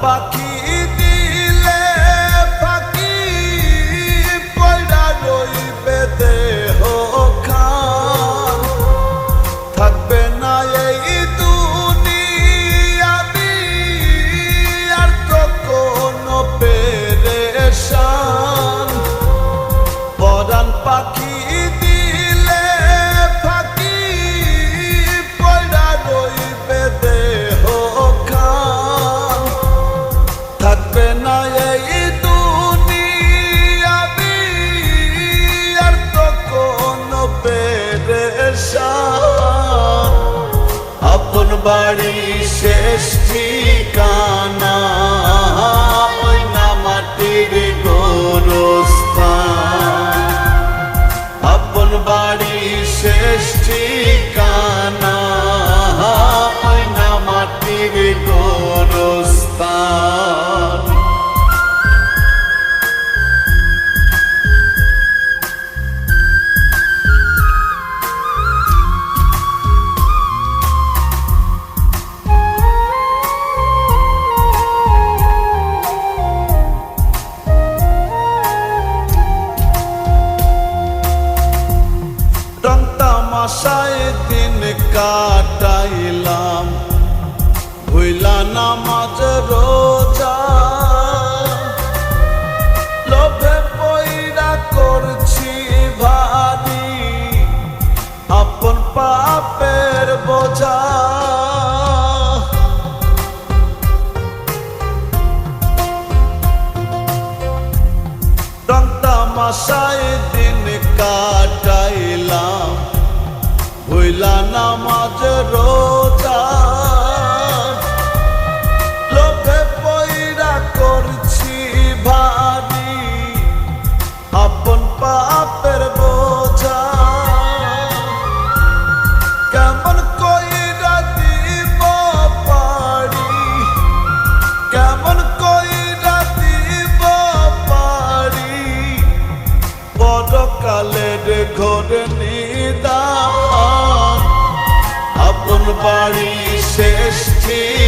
Aqui. বাড়ি শেষ ঠিক কাটাইলাম। ভুইলা নামাজ রোজা। লোভে পয়রা করছি ভারি। আপন পাপের বোঝা। রক্তামাশায় road. বাড়ি শেষ ঠিক।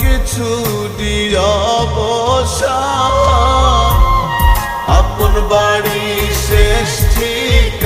কিছু দিয়া বসা আপন বাড়ি শ্রেষ্ঠিক